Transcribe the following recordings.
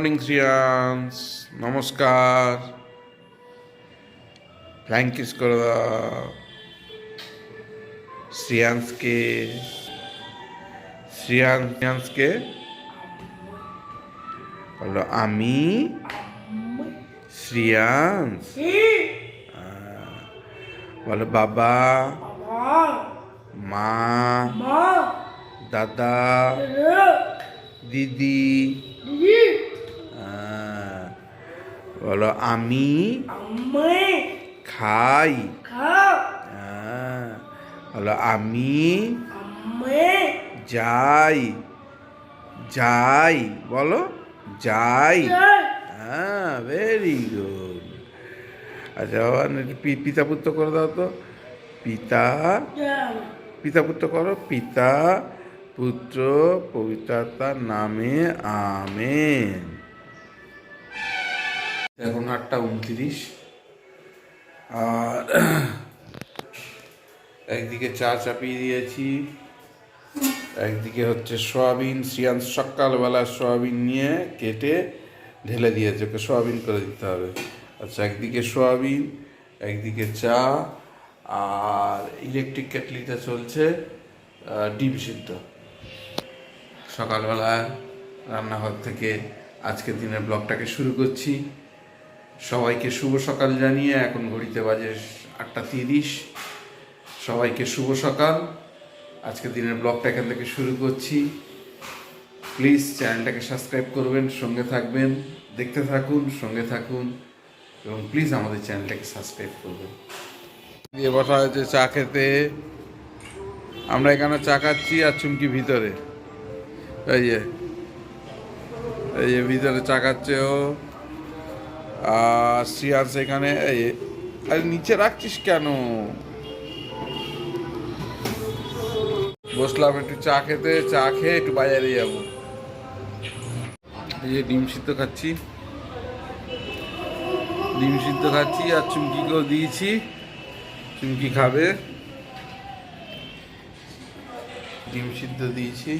Morning Shreyans নমস্কার ফ্ল্যাং kiss করে দাও শ্রিয়াংসকে শ্রিয়াংস শ্রিয়াংসকে বলো আমি শ্রিয়াংস বলো বাবা মা দাদা দিদি বলো আমি খাই। আহ, বলো আমি যাই যাই বলো যাই। হ্যাঁ ভেরি গুড আচ্ছা পি- পিতা পুত্র করে দাও তো। পিতা পিতা পুত্র করো পিতা পুত্র পবিত্রতার নামে আমেন। এখন আটটা উনত্রিশ। আর একদিকে চা চাপিয়ে দিয়েছি। একদিকে হচ্ছে সয়াবিন শ্রিয়ান সকালবেলা সয়াবিন নিয়ে কেটে ঢেলে দিয়েছে, ওকে সয়াবিন করে দিতে হবে। আচ্ছা একদিকে সয়াবিন, একদিকে চা, আর ইলেকট্রিক কেটলিতে চলছে ডিম সিদ্ধ। সকালবেলা রান্নাঘর থেকে আজকের দিনের ব্লগটাকে শুরু করছি। সবাইকে শুভ সকাল জানিয়ে এখন ঘড়িতে বাজে আটটা তিরিশ। সবাইকে শুভ সকাল। আজকের দিনের ব্লগটা এখান থেকে শুরু করছি। প্লিজ চ্যানেলটাকে সাবস্ক্রাইব করবেন, সঙ্গে থাকবেন, দেখতে থাকুন, সঙ্গে থাকুন, এবং প্লিজ আমাদের চ্যানেলটাকে সাবস্ক্রাইব করবেন। দিয়ে বসা হয়েছে চা খেতে। আমরা এখানে চা খাচ্ছি আর চুমকি ভিতরে। এই যে এই যে ভিতরে চা খাচ্ছে ও। আর এই যে, আরে নিচে রাখছিস কেন? বসলাম একটু চা খেতে চা খেয়ে একটু বাজারে যাব। এই যে ডিম সিদ্ধ খাচ্ছি। ডিম সিদ্ধ খাচ্ছি আর চুমকিকেও দিয়েছি। চুমকি খাবে। ডিম সিদ্ধ দিয়েছি।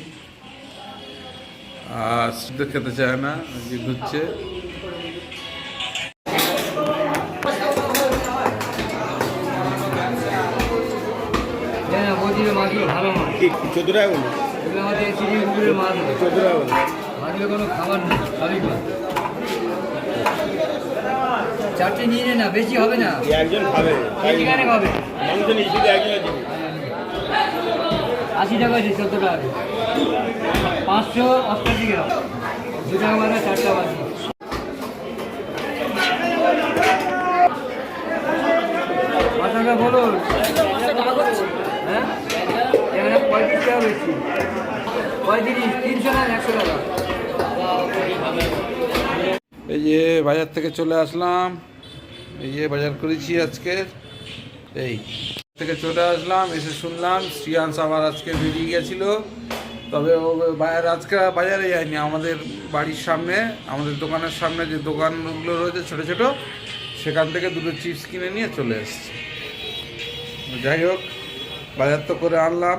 আর সিদ্ধ খেতে চায় না যে ঘুরছে। চোদ্দ টাকা এগুলো আমাদের চিড়ি পুকুরের মাছ। চোদ্দ টাকা বলি মাছগুলো কোনো খাবার সবই মাছ। চারটে নিয়ে নে না বেশি হবে না। একজন খাবে। এখানে খাবে। মাংস নেই একজন আছে আশি টাকা আছে চোদ্দ টাকা পাঁচশো অষ্টাশি গ্রাম। দু টাকা বাদে চারটা বাজি। মাথাটা বলুন। হ্যাঁ? পঁয়ত্রিশ টাকা বেশি। পঁয়ত্রিশ, তিনশো না একশো টাকা। এই যে বাজার থেকে চলে আসলাম। এই যে বাজার করেছি আজকে। এই থেকে চলে আসলাম, এসে শুনলাম, শ্রিয়াংশ আবার আজকে বেরিয়ে গেছিল। তবে ও বাজার আজকে বাজারে যায়নি, আমাদের বাড়ির সামনে, আমাদের দোকানের সামনে যে দোকানগুলো রয়েছে ছোটো ছোটো, সেখান থেকে দুটো চিপস কিনে নিয়ে চলে এসছে। যাই হোক। বাজার তো করে আনলাম।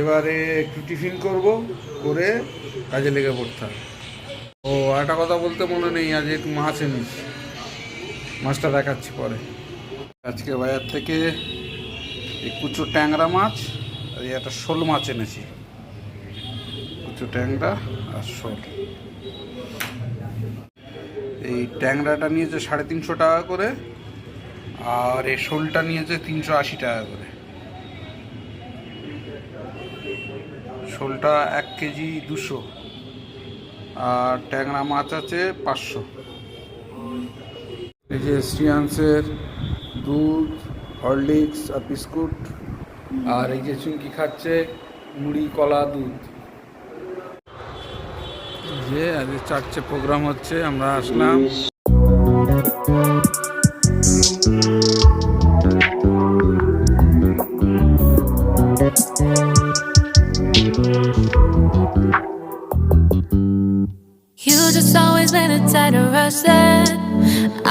এবারে একটু টিফিন করব, করে কাজে লেগে পড়তাম ও একটা কথা বলতে মনে নেই, আজ একটু মাছ এনেছি। মাছটা দেখাচ্ছি পরে। আজকে বাজার থেকে কুচো ট্যাংরা মাছ আর একটা শোল মাছ এনেছি। কুচু ট্যাংরা আর শোল। এই ট্যাংরাটা নিয়েছে সাড়ে তিনশো টাকা করে, আর এই শোলটা নিয়েছে তিনশো আশি টাকা করে। শোলটা এক কেজি দুশো আর ট্যাংরা মাছ আছে পাঁচশো। এই যে শ্রিয়াংসের দুধ, হরলিক্স আর বিস্কুট। আর এই যে চুমকি খাচ্ছে মুড়ি, কলা, দুধ। যে আজ চারটে প্রোগ্রাম হচ্ছে, আমরা আসলাম।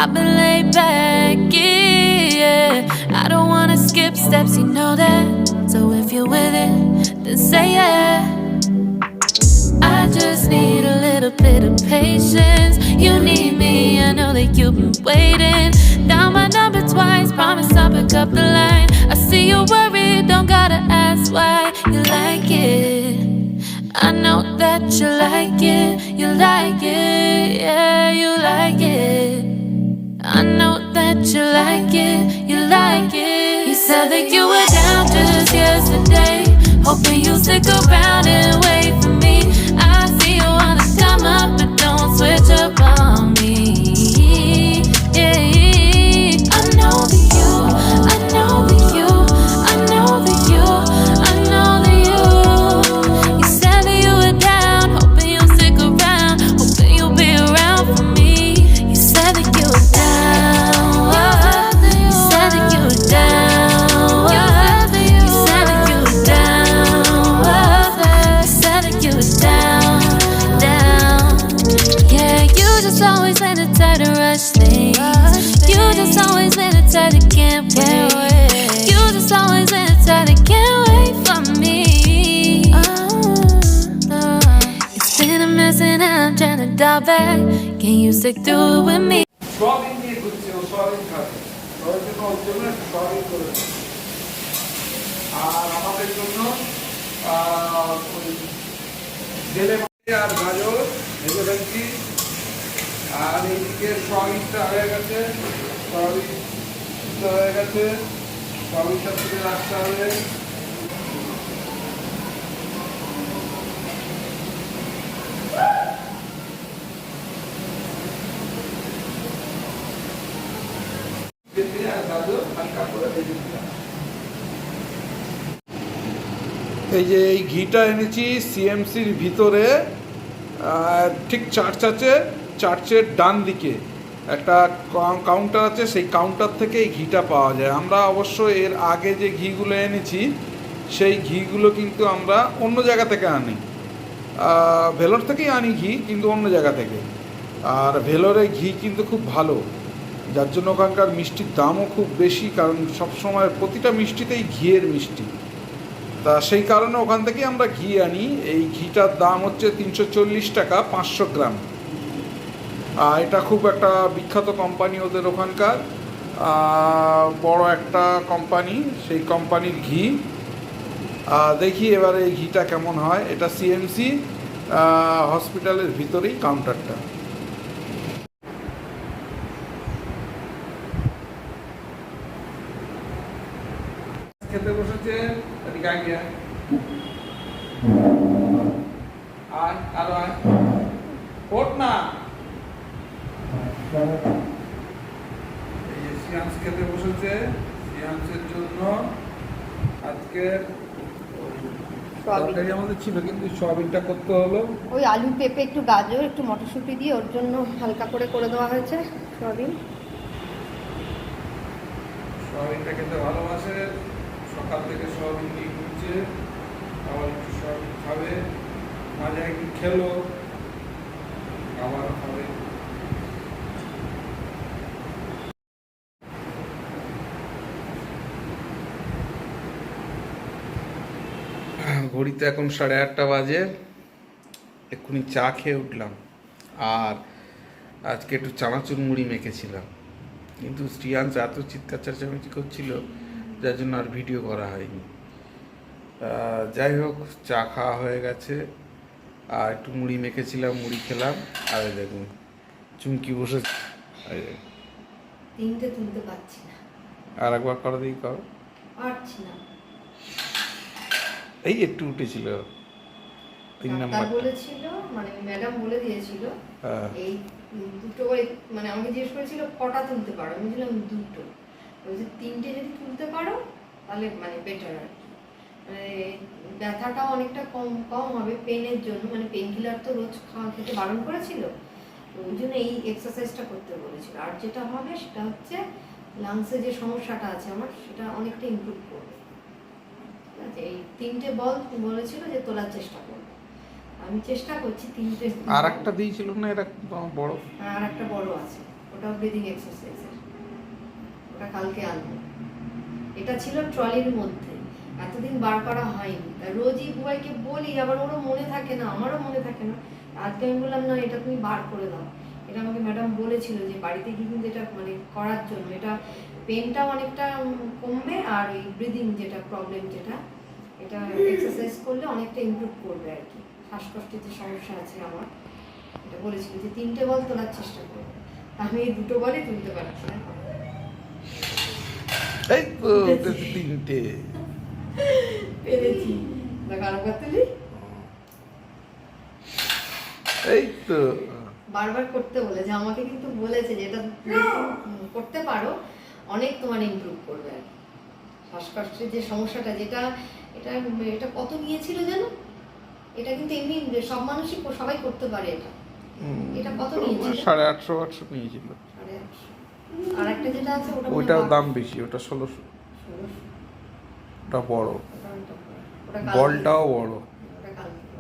I've been laid back, yeah. I don't wanna skip steps, you know that. So if you're with it, then say yeah. I just need a little bit of patience. You need me, I know that you've been waiting. Down my number twice, promise I'll pick up the line. I see you're worried, don't gotta ask why you like it. I know that you like it, you like it, yeah, you like it. I know that you like it, you like it. You said that you were down just yesterday, hoping you'll stick around and wait for me. I see you wanna come up, but don't switch up গেছে সোয়াবিনটা তুলে রাখতে হবে। এই যে এই ঘিটা এনেছি সিএমসির ভিতরে ঠিক চার্চ আছে, চার্চের ডান দিকে। একটা কাউন্টার আছে, সেই কাউন্টার থেকে এই ঘিটা পাওয়া যায়। আমরা অবশ্য এর আগে যে ঘিগুলো এনেছি, সেই ঘিগুলো কিন্তু আমরা অন্য জায়গা থেকে আনি। ভেলোর থেকেই আনি ঘি, কিন্তু অন্য জায়গা থেকে। আর ভেলোরে ঘি কিন্তু খুব ভালো। যার জন্য ওখানকার মিষ্টির দামও খুব বেশি, কারণ সবসময় প্রতিটা মিষ্টিতেই ঘিয়ের মিষ্টি। তা সেই কারণে ওখান থেকেই আমরা ঘি আনি। এই ঘিটার দাম হচ্ছে তিনশো চল্লিশ টাকা, পাঁচশো গ্রাম। এটা খুব একটা বিখ্যাত কোম্পানি ওদের ওখানকার। বড় একটা কোম্পানি সেই কোম্পানির ঘি। দেখি এবারে এই ঘিটা কেমন হয়। এটা সিএমসি হসপিটালের ভিতরেই কাউন্টারটা খেতে বসেছে এদিকে আগে আয়। আয় আরও আয় ওঠ না এই যে সিয়ান্স খেতে বসেছে সিয়ান্সের জন্য আজকে সোয়াবিন। তরকারি আমাদের ছিল কিন্তু সয়াবিনটা করতে হলো। ওই আলু পেঁপে একটু গাজর একটু মটরশুঁটি দিয়ে ওর জন্য হালকা করে করে দেওয়া হয়েছে সয়াবিন। সয়াবিনটা খেতে ভালোবাসে সকাল থেকে সয়াবিন নিয়ে ঘুরছে আবার একটু সয়াবিন খাবে মাঝে একদিন খেলো আবার খাবে। ঘড়িতে এখন সাড়ে আটটা বাজে। এক্ষুনি চা খেয়ে উঠলাম। আর আজকে একটু চানাচুর মুড়ি মেখেছিলাম। কিন্তু শ্রিয়াংশ এত চিৎকার চেঁচামেচি করছিল যার জন্য আর ভিডিও করা হয়নি। যাই হোক চা খাওয়া হয়ে গেছে। আর একটু মুড়ি মেখেছিলাম মুড়ি খেলাম। আর দেখুন চুমকি বসে তিনটে তুলতে পারছি না। আর একবার করো দিই কর? পারছি না। এই একটু উঠেছিল তিন নাম্বার বলেছিল মানে ম্যাডাম বলে দিয়েছিল হ্যাঁ। এই দুটো করে মানে আমাকে জিজ্ঞেস করেছিল কটা তুলতে পারো? আমি বলছিলাম দুটো। বলছে তিনটে যদি তুলতে পারো তাহলে মানে বেটার আর কি। মানে ব্যথাটাও অনেকটা কম কম হবে পেনের জন্য। মানে পেন কিলার তো রোজ খাওয়া খেতে বারণ করেছিল। তো ওই জন্য এই এক্সারসাইজটা করতে বলেছিল। আর যেটা হবে সেটা হচ্ছে লাংসে যে সমস্যাটা আছে আমার সেটা অনেকটা ইমপ্রুভ করবে। এই তিনটে বল বলেছিল যে তোলার চেষ্টা করবে আমি চেষ্টা করছি তিনটে আর একটা দিয়েছিল না এটা বড় আর একটা বড় আছে। ওটাও ব্রিদিং এক্সারসাইজের ওটা কালকে আনব। এটা ছিল ট্রলির মধ্যে। এতদিন বার করা হয়নি। তা রোজই বুবাইকে বলি আবার ওরও মনে থাকে না আমারও মনে থাকে না। আজকে আমি বললাম না এটা তুমি বার করে দাও। এটা আমাকে ম্যাডাম বলেছিল যে বাড়িতে গিয়ে কিন্তু এটা মানে করার জন্য। এটা পেনটা অনেকটা কমবে আর এই ব্রিদিং যেটা প্রবলেম যেটা এটা এক্সারসাইজ করলে অনেকটা ইমপ্রুভ করবে আর কি। শ্বাসকষ্টের যে সমস্যা আছে আমার এটা বলেছিল যে তিনটে বল তোলার চেষ্টা করবে। আমি এই দুটো বলই তুলতে পারছি না। এই তিনটে। পেরেছি। দেখ তুলি। এই তো। বারবার করতে বলেছে আমাকে কিন্তু বলেছে যে এটা তুমি করতে পারো। অনেক তোমার ইম্প্রুভ করবে আর। শ্বাসকষ্টের যে সমস্যাটা যেটা এটা এটা কত নিয়েছিল জানো? এটা কিন্তু এমনি সব মানুষই সবাই করতে পারে এটা। এটা কত নিয়েছিল? সাড়ে আটশো আটশো নিয়েছিল। আর একটা যেটা আছে ওটা মনে দাম বেশি ওটা ষোলোশো। ওটা বড়। বলটাও বড়।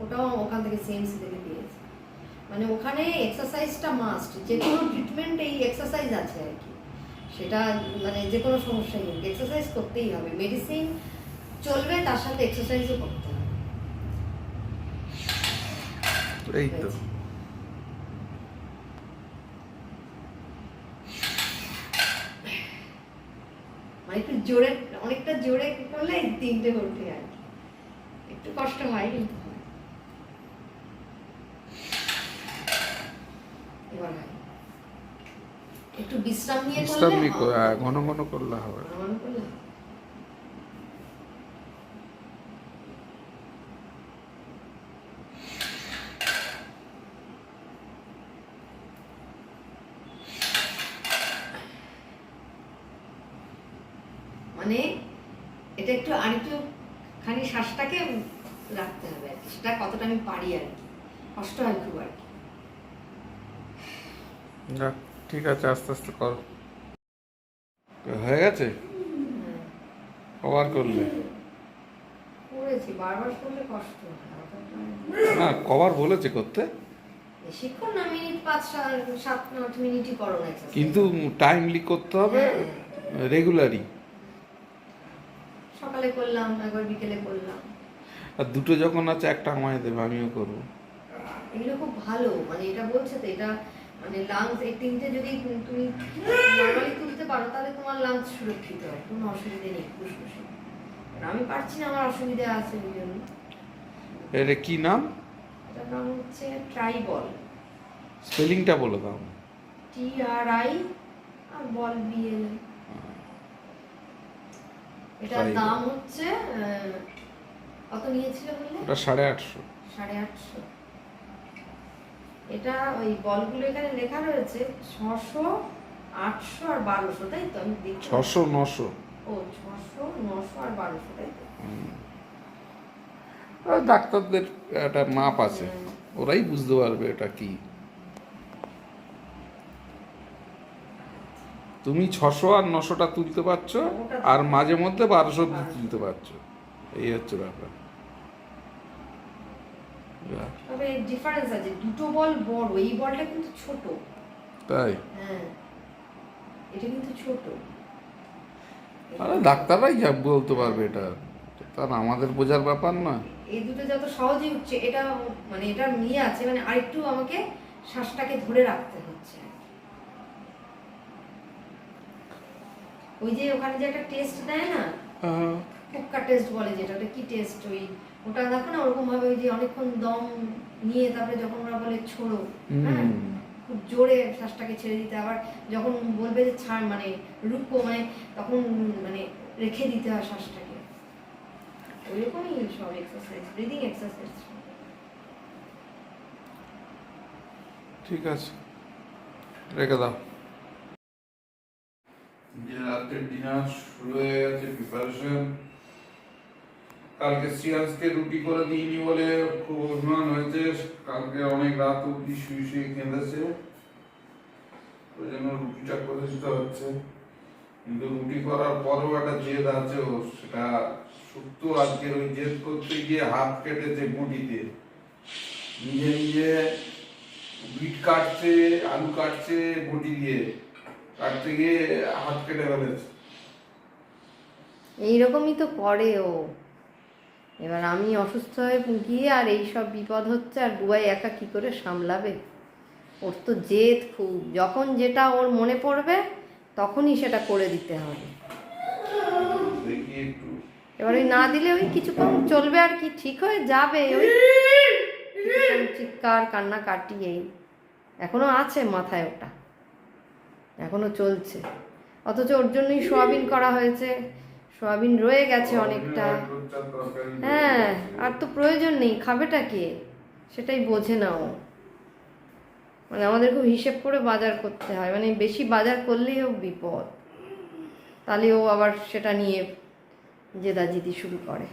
ওটাও ওখান থেকে সিএমসি থেকে দিয়েছে। মানে ওখানে এক্সারসাইজটা মাস্ট যে কোনো ট্রিটমেন্ট এই এক্সারসাইজ আছে আর কি। সেটা মানে যে কোনো সমস্যাই হোক এক্সারসাইজ করতেই হবে। মেডিসিন চলবে তার সাথে এক্সারসাইজও করতে হবে। এই তো। মানে একটু জোরে অনেকটা জোরে করলে তিনটে ওঠে আর একটু কষ্ট হয় কিন্তু। এবার হয়। একটু বিশ্রাম নিয়ে বিশ্রাম নিয়ে হ্যাঁ, ঘন ঘন করলে হবে। মানে এটা একটু আরেকটু খানি শ্বাসটাকে রাখতে হবে আর কি। সেটা কতটা আমি পারি আর কি। কষ্ট হয় খুব আর কি। ঠিক আছে আস্তে আস্তে করো। হয়ে গেছে? কবার করলে। হয় না কবার বলেছে করতে। কিন্তু টাইমলি করতে হবে রেগুলারই সকালে করলাম একবার বিকেলে করলাম। আর দুটো যখন আছে একটা আমায় দেবে আমিও করব। এগুলো খুব ভালো মানে এটা বলছে তো এটা মানে লাংস এই তিনটে যদি তুমি নর্মালি তুলতে পারো তাহলে তোমার লাংস সুরক্ষিত হয় কোনো অসুবিধে নেই ফুসফুসে আমি পারছি না আমার অসুবিধা আছে ওই জন্য। এটা কি নাম? এটার নাম হচ্ছে ট্রাইবল স্পেলিংটা বলে দাও। টি আর আই আর বল বিএল এটার দাম হচ্ছে কত নিয়েছিল বললে? ওটা সাড়ে আটশো। সাড়ে আটশো। এটা ওই বলগুলো এখানে লেখা রয়েছে ছশো আটশো আর বারোশো তাই তো? আমি দেখি ছশো নশো। ও ছশো নশো আর বারোশো তাই তো? ডাক্তারদের একটা মাপ আছে। ওরাই বুঝতে পারবে এটা কি। তুমি ছশো আর নশোটা তুলতে পারছ আর মাঝে মধ্যে বারোশো। তুলতে পারছ। এই হচ্ছে ব্যাপার। তবে ডিফারেন্স আছে দুটো বল বড় এই বলটা কিন্তু ছোট। তাই? হ্যাঁ এটা কিন্তু ছোট। আরে ডাক্তাররাই যা বলতে পারবে এটা। তার আমাদের বোঝার ব্যাপার না। এই দুটো যত সহজেই উঠছে এটা মানে এটা নিয়ে আছে মানে আরেকটু আমাকে শ্বাসটাকে ধরে রাখতে হচ্ছে। ওই যে ওখানে যে একটা টেস্ট দেয় না? ফুক্কা টেস্ট বলে যেটা ওটা কি টেস্ট ওই? ওটা দেখো না ওরকম ভাবে ওই যে অনেকক্ষণ দম নিয়ে তারপরে যখন ওরা বলে ছোড়ো হ্যাঁ? খুব জোরে শ্বাসটাকে ছেড়ে দিতে আবার যখন বলবে যে ছাড় মানে রুকো মানে তখন মানে রেখে দিতে হয় শ্বাসটাকে। ওইরকমই সব এক্সারসাইজ ব্রিদিং এক্সারসাইজ ঠিক আছে রেখে দাও। যে রাতের ডিনার শুরু হয়ে গেছে প্রিপারেশন কালকে শ্রিয়াংশকে রুটি করে দিইনি বলে খুব অভিমান হয়েছে। কালকে অনেক রাত অব্দি শুয়ে শুয়ে কেঁদেছে। ওই জন্য রুটিটা করে দিতে হচ্ছে। কিন্তু রুটি করার পরেও একটা জেদ আছে ও সেটা সত্য আজকের ওই জেদ করতে গিয়ে হাত কেটেছে মুটিতে নিজে নিজে বিট কাটছে, আলু কাটছে বটি দিয়ে। কাটতে গিয়ে হাত কেটে ফেলেছে। এইরকমই তো করে ও। এবার আমি অসুস্থ হয়ে গিয়ে আর এই সব বিপদ হচ্ছে আর বুবাই একা কি করে সামলাবে? ওর তো জেদ খুব। যখন যেটা ওর মনে পড়বে তখনই সেটা করে দিতে হবে। এবার ওই না দিলে ওই কিছুক্ষণ চলবে আর কি ঠিক হয়ে যাবে। ওই চিৎকার কান্না কাটিয়েই এখনও আছে মাথায় ওটা। এখনও চলছে। অথচ ওর জন্যই সোয়াবিন করা হয়েছে। সোয়াবিন রয়ে গেছে অনেকটা। হ্যাঁ আর তো প্রয়োজন নেই, খাবেটা কে? সেটাই বোঝে না ও। মানে আমাদের খুব হিসেব করে বাজার করতে হয় মানে বেশি বাজার করলেই ও বিপদ। তাহলে ও আবার সেটা নিয়ে জেদাজিদি শুরু করে।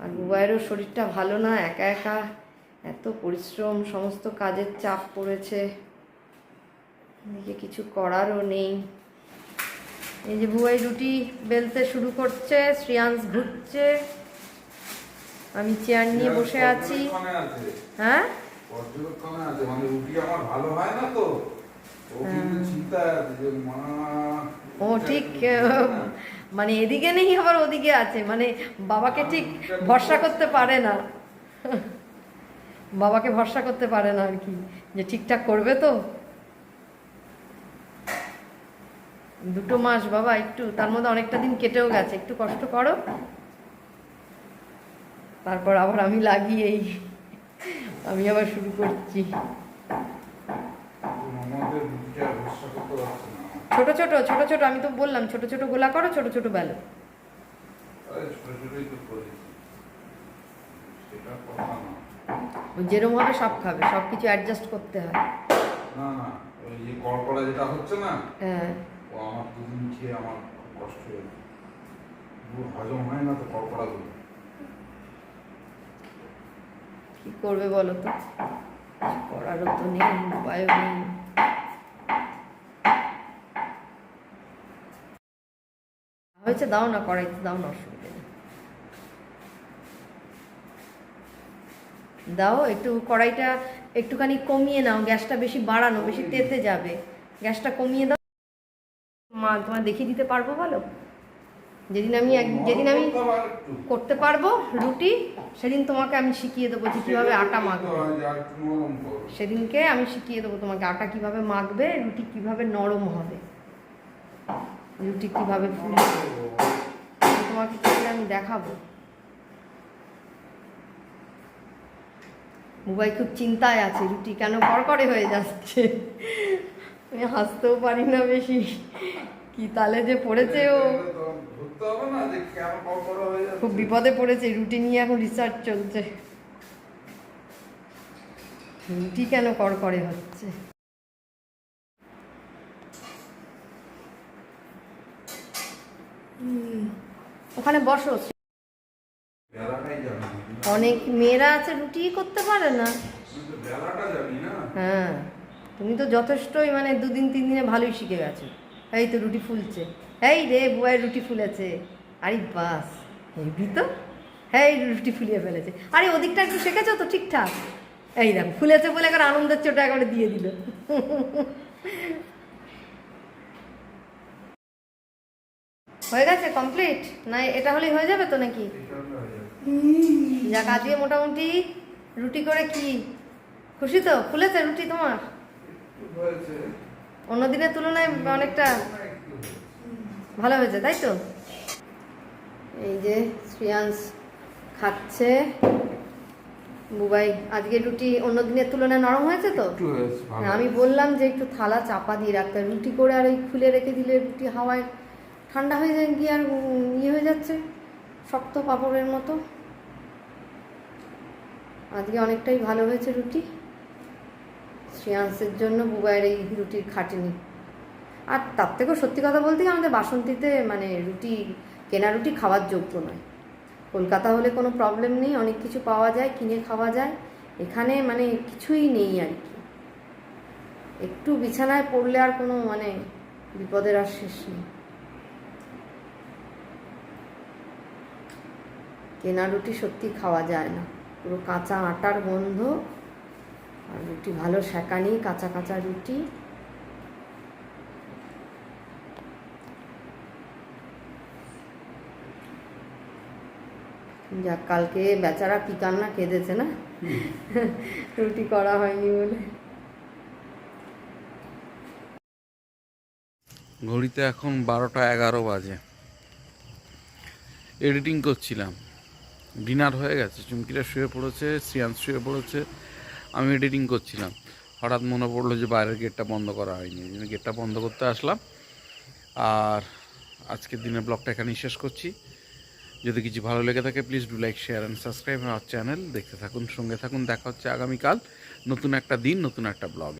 আর বুবাইয়েরও শরীরটা ভালো না, একা একা এত পরিশ্রম, সমস্ত কাজের চাপ পড়েছে। কিছু করারও নেই। এই যে বুবাই রুটি বেলতে শুরু করছে শ্রিয়াংশ ঘুরছে। আমি চেয়ার নিয়ে বসে আছি। হ্যাঁ? পর্যবেক্ষণে আছে? মানে রুটি আমার ভালো হয় না তো। ও ঠিক মানে এদিকে নেই আবার ওদিকে আছে। মানে বাবাকে ঠিক ভরসা করতে পারে না। বাবাকে ভরসা করতে পারে না আর কি যে ঠিকঠাক করবে তো। দুটো মাস বাবা একটু তার মধ্যে অনেকটা দিন কেটেও গেছে একটু কষ্ট করো। তারপর আবার আমি লাগিয়েই আমি আবার শুরু করছি। ছোট ছোট ছোট ছোট আমি তো বললাম ছোট ছোট গোলা করো ছোট ছোট বেলো। যেরম হবে সব খাবে সব কিছু অ্যাডজাস্ট করতে হয়। না না ওই যে কড়কড়া যেটা হচ্ছে না হ্যাঁ। আমার দুদিন খেয়ে আমার কষ্ট হয়ে হজম হয় না তো কড়কড়াগুলো কি করবে বলো তো? করারও তো নেই উপায়ও নেই। হয়েছে দাও না কড়াইতে দাও না অসুবিধা নেই। দাও একটু কড়াইটা একটুখানি কমিয়ে নাও গ্যাসটা বেশি বাড়ানো বেশি তেতে যাবে। গ্যাসটা কমিয়ে দাও মা তোমার দেখিয়ে দিতে পারব বলো? যেদিন আমি যেদিন আমি করতে পারব রুটি সেদিন তোমাকে আমি শিখিয়ে দেবো যে কীভাবে আটা মাখবে। করো। সেদিনকে আমি শিখিয়ে দেবো তোমাকে আটা কীভাবে মাখবে রুটি কীভাবে নরম হবে। রুটি কীভাবে ফুলবে তোমাকে সেদিন আমি দেখাবো। বুবাই খুব চিন্তায় আছে রুটি কেন কড়কড়ে হয়ে যাচ্ছে? আমি হাসতেও পারি না বেশি। কি তালে যে পড়েছে ও। খুব বিপদে পড়েছে রুটি নিয়ে এখন রিসার্চ চলছে। রুটি কেন করে হচ্ছে? ওখানে বসো। অনেক মেয়েরা আছে রুটি করতে পারে না। হ্যাঁ তুমি তো যথেষ্টই মানে দুদিন তিন দিনে ভালোই শিখে গেছো। এই তো রুটি ফুলছে। এই রে বুয়াই, রুটি ফুলেছে। আরে বাস, হেবি তো। হ্যাঁ রুটি ফুলিয়ে ফেলেছে। আরে ওদিকটা একটু শেখেছো তো ঠিকঠাক? এই দেখো, ফুলেছে বলে একবার আনন্দের চোটা একবারে দিয়ে দিল। হয়ে গেছে কমপ্লিট? না, এটা হলেই হয়ে যাবে তো নাকি? হয়ে যাবে। মোটামুটি রুটি করে কি? খুশি তো? ফুলেছে রুটি তোমার। অন্য দিনের তুলনায় অনেকটা। ভালো হয়েছে তাই তো? এই যে শ্রিয়াংশ খাচ্ছে। বুবাই আজকে রুটি অন্য দিনের তুলনায় নরম হয়েছে তো? আমি বললাম যে একটু থালা চাপা দিয়ে রাখতে রুটি করে আর ওই খুলে রেখে দিলে রুটি হাওয়ায় ঠান্ডা হয়ে যায় গিয়ে আর ইয়ে হয়ে যাচ্ছে শক্ত পাঁপড়ের মতো। আজকে অনেকটাই ভালো হয়েছে রুটি। শ্রেয়াংসের জন্য বুবাইয়ের এই রুটির খাটেনি। আর তার থেকেও সত্যি কথা বলতে আমাদের বাসন্তীতে মানে রুটি, কেনা রুটি খাওয়ার যোগ্য নয়। কলকাতা হলে কোনো প্রবলেম নেই, অনেক কিছু পাওয়া যায়, কিনে খাওয়া যায়। এখানে মানে কিছুই নেই আর কি। একটু বিছানায় পড়লে আর কোনো মানে বিপদের আর শেষ নেই। কেনা রুটি সত্যি খাওয়া যায় না। পুরো কাঁচা আটার গন্ধ আর রুটি ভালো সেকানি কাঁচা কাঁচা রুটি। যাক কালকে বেচারা কি কান্না কেঁদেছে না? রুটি করা হয়নি বলে। ঘড়িতে এখন বারোটা এগারো বাজে। এডিটিং করছিলাম। ডিনার হয়ে গেছে চুমকিরা শুয়ে পড়েছে শ্রিয়াংশ শুয়ে পড়েছে আমি এডিটিং করছিলাম। হঠাৎ মনে পড়ল যে বাইরের গেটটা বন্ধ করা হয়নি। এই জন্য গেটটা বন্ধ করতে আসলাম। আর আজকের দিনের ব্লগটা এখানেই শেষ করছি। যদি কিছু ভালো লেগে থাকে please do like share and subscribe আমার চ্যানেল দেখতে থাকুন, সঙ্গে থাকুন। দেখা হচ্ছে আগামীকাল। নতুন একটা দিন, নতুন একটা ব্লগ